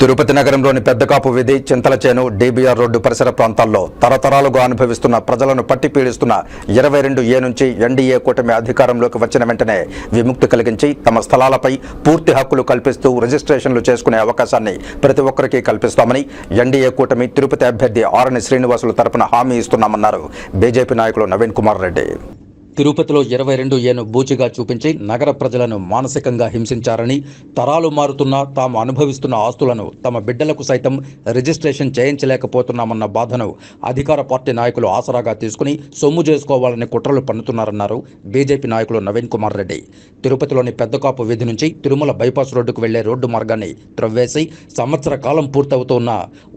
తిరుపతి నగరంలోని పెద్దకాపు వీధి చింతలచేను DBR road పరిసర ప్రాంతాల్లో తరతరాలుగా అనుభవిస్తున్న ప్రజలను పట్టి పీడిస్తున్న ఇరవై రెండు ఏ నుంచి ఎన్డీఏ కూటమి అధికారంలోకి వచ్చిన వెంటనే విముక్తి కలిగించి తమ స్థలాలపై పూర్తి హక్కులు కల్పిస్తూ రిజిస్ట్రేషన్లు చేసుకునే అవకాశాన్ని ప్రతి ఒక్కరికి కల్పిస్తామని ఎన్డీఏ కూటమి తిరుపతి అభ్యర్థి ఆర్ఎన్ శ్రీనివాసులు తరపున హామీ ఇస్తున్నామన్నారు. బీజేపీ నాయకులు నవీన్ కుమార్ రెడ్డి. తిరుపతిలో ఇరవై రెండు ఏను బూచిగా చూపించి నగర ప్రజలను మానసికంగా హింసించారని తరాలు మారుతున్నా తాము అనుభవిస్తున్న ఆస్తులను తమ బిడ్డలకు సైతం రిజిస్ట్రేషన్ చేయించలేకపోతున్నామన్న బాధను అధికార పార్టీ నాయకులు ఆసరాగా తీసుకుని సొమ్ము చేసుకోవాలని కుట్రలు పన్నుతున్నారన్నారు బీజేపీ నాయకులు నవీన్ కుమార్ రెడ్డి. తిరుపతిలోని పెద్దకాపు వీధి నుంచి తిరుమల బైపాస్ రోడ్డుకు వెళ్ళే రోడ్డు మార్గాన్ని త్రవ్వేసి సంవత్సర కాలం పూర్తవుతున్న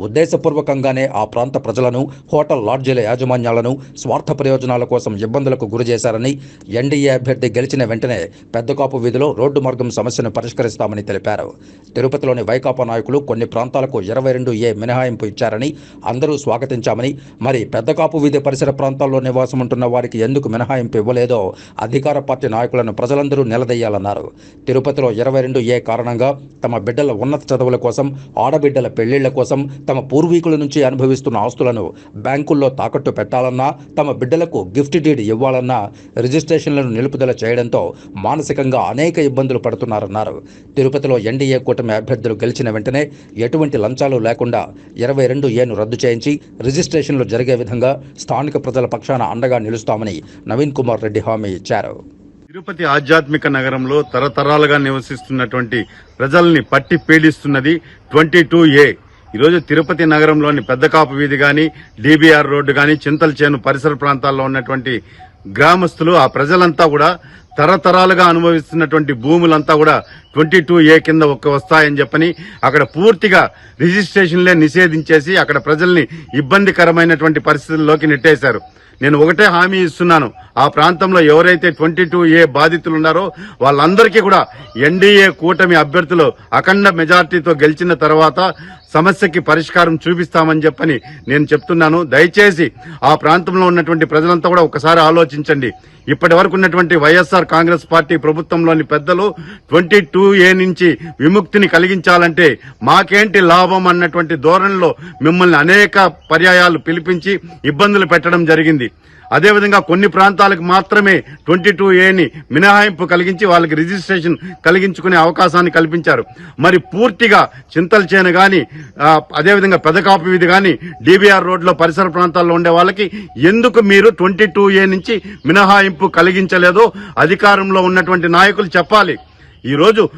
ఉద్దేశపూర్వకంగానే ఆ ప్రాంత ప్రజలను హోటల్ లాడ్జీల యాజమాన్యాలను స్వార్థ ప్రయోజనాల కోసం ఇబ్బందులకు గురి చేశారని ఎన్డీఏ అభ్యర్థి గెలిచిన వెంటనే పెద్దకాపు వీధిలో రోడ్డు మార్గం సమస్యను పరిష్కరిస్తామని తెలిపారు. తిరుపతిలోని వైకాపా నాయకులు కొన్ని ప్రాంతాలకు ఇరవై రెండు ఏ మినహాయింపు ఇచ్చారని అందరూ స్వాగతించామని మరి పెద్దకాపు వీధి పరిసర ప్రాంతాల్లో నివాసం ఉంటున్న వారికి ఎందుకు మినహాయింపు ఇవ్వలేదో అధికార పార్టీ నాయకులను ప్రజలందరూ నిలదయ్యాలన్నారు తిరుపతిలో ఇరవై రెండు ఏ కారణంగా తమ బిడ్డల ఉన్నత చదువుల కోసం ఆడబిడ్డల పెళ్ళిళ్ళ కోసం తమ పూర్వీకుల నుంచి అనుభవిస్తున్న ఆస్తులను బ్యాంకుల్లో తాకట్టు పెట్టాలన్నా తమ బిడ్డలకు గిఫ్ట్ డీడ్ ఇవ్వాలన్నా రిజిస్ట్రేషన్లను నిలుపుదల చేయడంతో మానసికంగా అనేక ఇబ్బందులు పడుతున్నారన్నారు. తిరుపతిలో ఎన్డీఏ కూటమి అభ్యర్థులు గెలిచిన వెంటనే ఎటువంటి లంచాలు లేకుండా ఇరవై రెండు ఏను రద్దు చేయించి రిజిస్ట్రేషన్లు జరిగే విధంగా స్థానిక ప్రజల పక్షాన అండగా నిలుస్తామని నవీన్ కుమార్ రెడ్డి హామీ ఇచ్చారు. తిరుపతి ఆధ్యాత్మిక నగరంలో తరతరాలుగా నివసిస్తున్నటువంటి ప్రజల్ని పట్టి పీడిస్తున్నది ట్వంటీ టూ ఏ. ఈరోజు తిరుపతి నగరంలోని పెద్దకాపు వీధి కానీ డీబీఆర్ రోడ్డు కానీ చింతల చేను పరిసర ప్రాంతాల్లో ఉన్నటువంటి గ్రామస్తులు ఆ ప్రజలంతా కూడా తరతరాలుగా అనుభవిస్తున్నటువంటి భూములంతా కూడా ట్వంటీ టూ ఏ కింద ఒక్క వస్తాయని చెప్పని అక్కడ పూర్తిగా రిజిస్ట్రేషన్లే నిషేధించేసి అక్కడ ప్రజల్ని ఇబ్బందికరమైనటువంటి పరిస్థితుల్లోకి నెట్టేశారు. నేను ఒకటే హామీ ఇస్తున్నాను. ఆ ప్రాంతంలో ఎవరైతే ట్వంటీ టూ ఏ బాధితులు ఉన్నారో వాళ్ళందరికీ కూడా ఎన్డీఏ కూటమి అభ్యర్థులు అఖండ మెజార్టీతో గెలిచిన తర్వాత సమస్యకి పరిష్కారం చూపిస్తామని చెప్పని నేను చెప్తున్నాను. దయచేసి ఆ ప్రాంతంలో ఉన్నటువంటి ప్రజలంతా కూడా ఒకసారి ఆలోచించండి. ఇప్పటి వరకు ఉన్నటువంటి వైఎస్ఆర్ కాంగ్రెస్ పార్టీ ప్రభుత్వంలోని పెద్దలు ట్వంటీ టూ ఏ నుంచి విముక్తిని కలిగించాలంటే మాకేంటి లాభం అన్నటువంటి ధోరణిలో మిమ్మల్ని అనేక పర్యాయాలు పిలిపించి ఇబ్బందులు పెట్టడం జరిగింది. అదేవిధంగా కొన్ని ప్రాంతాలకు మాత్రమే ట్వంటీ టూ ఏని మినహాయింపు కలిగించి వాళ్ళకి రిజిస్ట్రేషన్ కలిగించుకునే అవకాశాన్ని కల్పించారు. మరి పూర్తిగా చింతల చేను కానీ అదేవిధంగా పెదకాపు వీధి కానీ డీబీఆర్ రోడ్లో పరిసర ప్రాంతాల్లో ఉండే వాళ్ళకి ఎందుకు మీరు ట్వంటీ టూ ఏ నుంచి మినహాయింపు కలిగించలేదో అధికారంలో ఉన్నటువంటి నాయకులు చెప్పాలి. ఈరోజు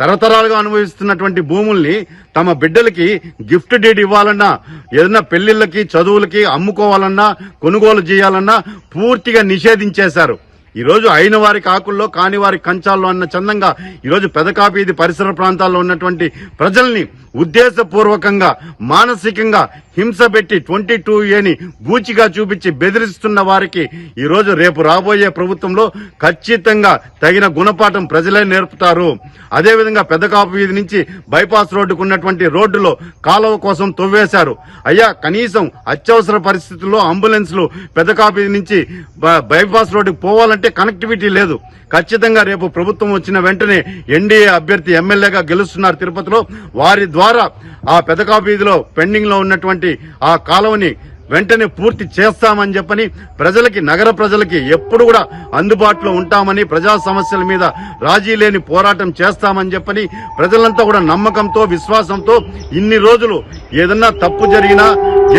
తరతరాలుగా అనుభవిస్తున్నటువంటి భూముల్ని తమ బిడ్డలకి గిఫ్ట్ డీడ్ ఇవ్వాలన్నా ఏదైనా పెళ్ళిళ్ళకి చదువులకి అమ్ముకోవాలన్నా కొనుగోలు చేయాలన్నా పూర్తిగా నిషేధించేశారు. ఈరోజు అయిన వారి కాకుల్లో కాని వారి కంచాల్లో అన్న చందంగా ఈరోజు పెదకాపీది పరిసర ప్రాంతాల్లో ఉన్నటువంటి ప్రజల్ని ఉద్దేశపూర్వకంగా మానసికంగా హింస పెట్టి ట్వంటీ టూ ఏని బూచిగా చూపించి బెదిరిస్తున్న వారికి ఈరోజు రేపు రాబోయే ప్రభుత్వంలో ఖచ్చితంగా తగిన గుణపాఠం ప్రజలే నేర్పుతారు. అదేవిధంగా పెద్దకాపు వీధి నుంచి బైపాస్ రోడ్డుకు ఉన్నటువంటి రోడ్డులో కాలువ కోసం తవ్వేశారు. అయ్యా కనీసం అత్యవసర పరిస్థితుల్లో అంబులెన్స్లు పెద్దకాపు వీధి నుంచి బ- బైపాస్ రోడ్డుకు పోవాలంటే కనెక్టివిటీ లేదు. ఖచ్చితంగా రేపు ప్రభుత్వం వచ్చిన వెంటనే ఎన్డీఏ అభ్యర్థి ఎమ్మెల్యేగా గెలుస్తున్నారు తిరుపతిలో. వారి ద్వారా ఆ పెదకాపు వీధిలో పెండింగ్లో ఉన్నటువంటి ఆ కాలువని వెంటనే పూర్తి చేస్తామని చెప్పని ప్రజలకి నగర ప్రజలకి ఎప్పుడు కూడా అందుబాటులో ఉంటామని ప్రజా సమస్యల మీద రాజీ లేని పోరాటం చేస్తామని చెప్పని ప్రజలంతా కూడా నమ్మకంతో విశ్వాసంతో ఇన్ని రోజులు ఏదన్నా తప్పు జరిగినా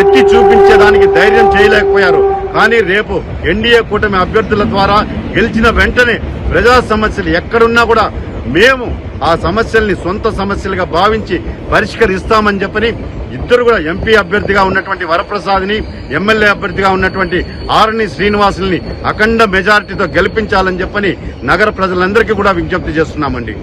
ఎత్తి చూపించేదానికి ధైర్యం చేయలేకపోయారు. కానీ రేపు ఎన్డీఏ కూటమి అభ్యర్థుల ద్వారా గెలిచిన వెంటనే ప్రజా సమస్యలు ఎక్కడున్నా కూడా మేము ఆ సమస్యల్ని సొంత సమస్యలుగా భావించి పరిష్కరిస్తామని చెప్పని ఇద్దరు కూడా ఎంపీ అభ్యర్థిగా ఉన్నటువంటి వరప్రసాద్ని ఎమ్మెల్యే అభ్యర్థిగా ఉన్నటువంటి ఆరణి శ్రీనివాసుల్ని అఖండ మెజారిటీతో గెలిపించాలని చెప్పని నగర ప్రజలందరికీ కూడా విజ్ఞప్తి చేస్తున్నామండి.